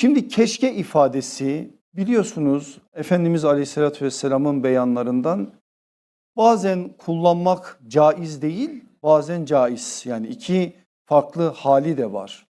Şimdi keşke ifadesi biliyorsunuz Efendimiz Aleyhisselatü Vesselam'ın beyanlarından bazen kullanmak caiz değil, bazen caiz. Yani iki farklı hali de var.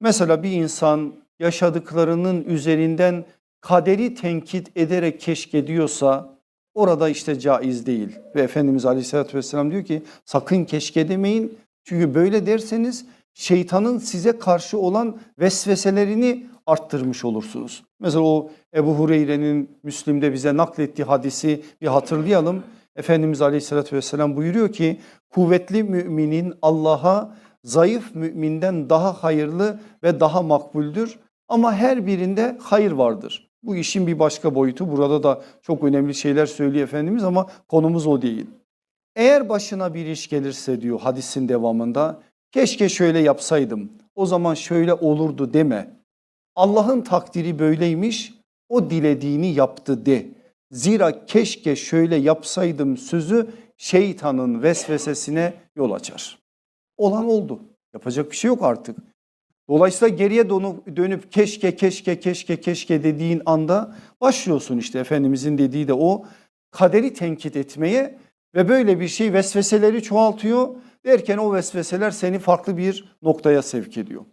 Mesela bir insan yaşadıklarının üzerinden kaderi tenkit ederek keşke diyorsa orada işte caiz değil. Ve Efendimiz Aleyhisselatü Vesselam diyor ki sakın keşke demeyin. Çünkü böyle derseniz şeytanın size karşı olan vesveselerini arttırmış olursunuz. Mesela o Ebu Hureyre'nin Müslim'de bize naklettiği hadisi bir hatırlayalım. Efendimiz Aleyhisselatü Vesselam buyuruyor ki kuvvetli müminin Allah'a zayıf müminden daha hayırlı ve daha makbuldür. Ama her birinde hayır vardır. Bu işin bir başka boyutu. Burada da çok önemli şeyler söylüyor Efendimiz ama konumuz o değil. Eğer başına bir iş gelirse diyor hadisin devamında keşke şöyle yapsaydım o zaman şöyle olurdu deme. Allah'ın takdiri böyleymiş o dilediğini yaptı de. Zira keşke şöyle yapsaydım sözü şeytanın vesvesesine yol açar. Olan oldu. Yapacak bir şey yok artık. Dolayısıyla geriye dönüp, dönüp keşke keşke keşke keşke dediğin anda başlıyorsun işte Efendimizin dediği de o kaderi tenkit etmeye ve böyle bir şey vesveseleri çoğaltıyor derken o vesveseler seni farklı bir noktaya sevk ediyor.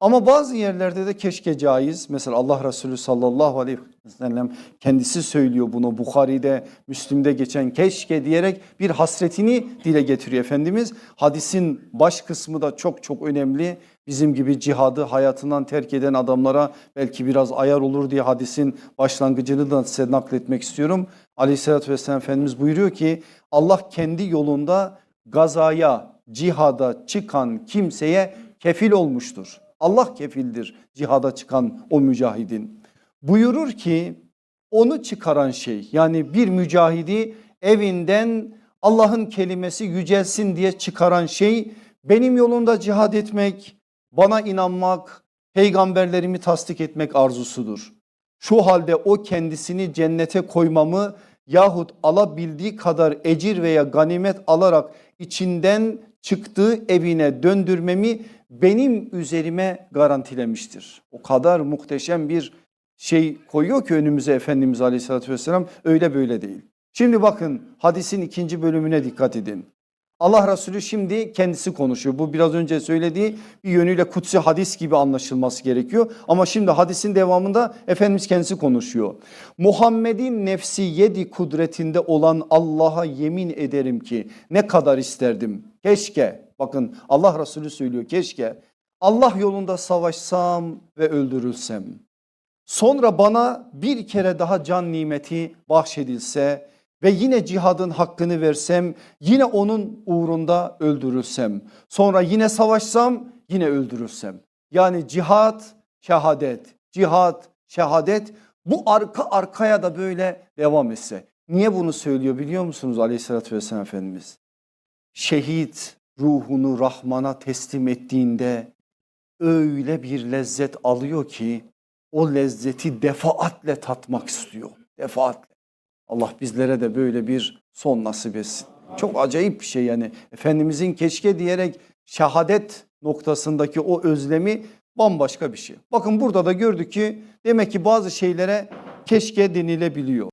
Ama bazı yerlerde de keşke caiz. Mesela Allah Resulü sallallahu aleyhi ve sellem kendisi söylüyor bunu. Bukhari'de, Müslim'de geçen keşke diyerek bir hasretini dile getiriyor Efendimiz. Hadisin baş kısmı da çok çok önemli. Bizim gibi cihadı hayatından terk eden adamlara belki biraz ayar olur diye hadisin başlangıcını da size nakletmek istiyorum. Aleyhissalatü vesselam Efendimiz buyuruyor ki Allah kendi yolunda gazaya, cihada çıkan kimseye kefil olmuştur. Allah kefildir cihada çıkan o mücahidin. Buyurur ki onu çıkaran şey yani bir mücahidi evinden Allah'ın kelimesi yücelsin diye çıkaran şey benim yolunda cihad etmek, bana inanmak, peygamberlerimi tasdik etmek arzusudur. Şu halde o kendisini cennete koymamı yahut alabildiği kadar ecir veya ganimet alarak içinden çıktığı evine döndürmemi benim üzerime garantilemiştir. O kadar muhteşem bir şey koyuyor ki önümüze Efendimiz Aleyhisselatü Vesselam öyle böyle değil. Şimdi bakın hadisin ikinci bölümüne dikkat edin. Allah Resulü şimdi kendisi konuşuyor. Bu biraz önce söylediği bir yönüyle kutsi hadis gibi anlaşılması gerekiyor. Ama şimdi hadisin devamında Efendimiz kendisi konuşuyor. Muhammed'in nefsi yedi kudretinde olan Allah'a yemin ederim ki ne kadar isterdim. Keşke bakın Allah Resulü söylüyor keşke Allah yolunda savaşsam ve öldürülsem. Sonra bana bir kere daha can nimeti bahşedilse ve yine cihadın hakkını versem, yine onun uğrunda öldürülsem, sonra yine savaşsam, yine öldürülsem. Yani cihat, şehadet, cihat, şehadet bu arka arkaya da böyle devam etse. Niye bunu söylüyor biliyor musunuz aleyhissalatü vesselam Efendimiz? Şehit ruhunu Rahman'a teslim ettiğinde öyle bir lezzet alıyor ki o lezzeti defaatle tatmak istiyor. Defaatle. Allah bizlere de böyle bir son nasip etsin. Çok acayip bir şey yani. Efendimizin keşke diyerek şehadet noktasındaki o özlemi bambaşka bir şey. Bakın burada da gördük ki demek ki bazı şeylere keşke denilebiliyor.